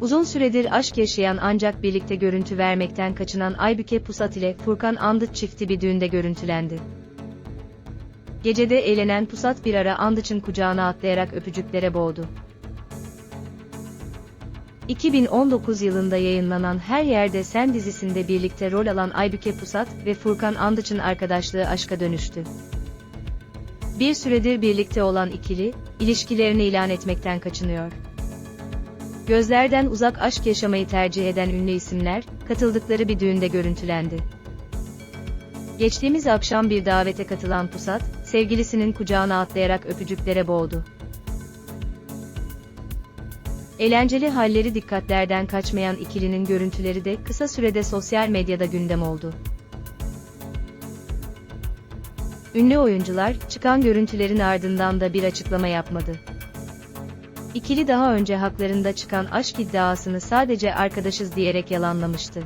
Uzun süredir aşk yaşayan ancak birlikte görüntü vermekten kaçınan Aybüke Pusat ile Furkan Andıç çifti bir düğünde görüntülendi. Gecede eğlenen Pusat bir ara Andıç'ın kucağına atlayarak öpücüklere boğdu. 2019 yılında yayınlanan Her Yerde Sen dizisinde birlikte rol alan Aybüke Pusat ve Furkan Andıç'ın arkadaşlığı aşka dönüştü. Bir süredir birlikte olan ikili, ilişkilerini ilan etmekten kaçınıyor. Gözlerden uzak aşk yaşamayı tercih eden ünlü isimler, katıldıkları bir düğünde görüntülendi. Geçtiğimiz akşam bir davete katılan Pusat, sevgilisinin kucağına atlayarak öpücüklere boğdu. Eğlenceli halleri dikkatlerden kaçmayan ikilinin görüntüleri de kısa sürede sosyal medyada gündem oldu. Ünlü oyuncular, çıkan görüntülerin ardından da bir açıklama yapmadı. İkili daha önce haklarında çıkan aşk iddiasını sadece arkadaşız diyerek yalanlamıştı.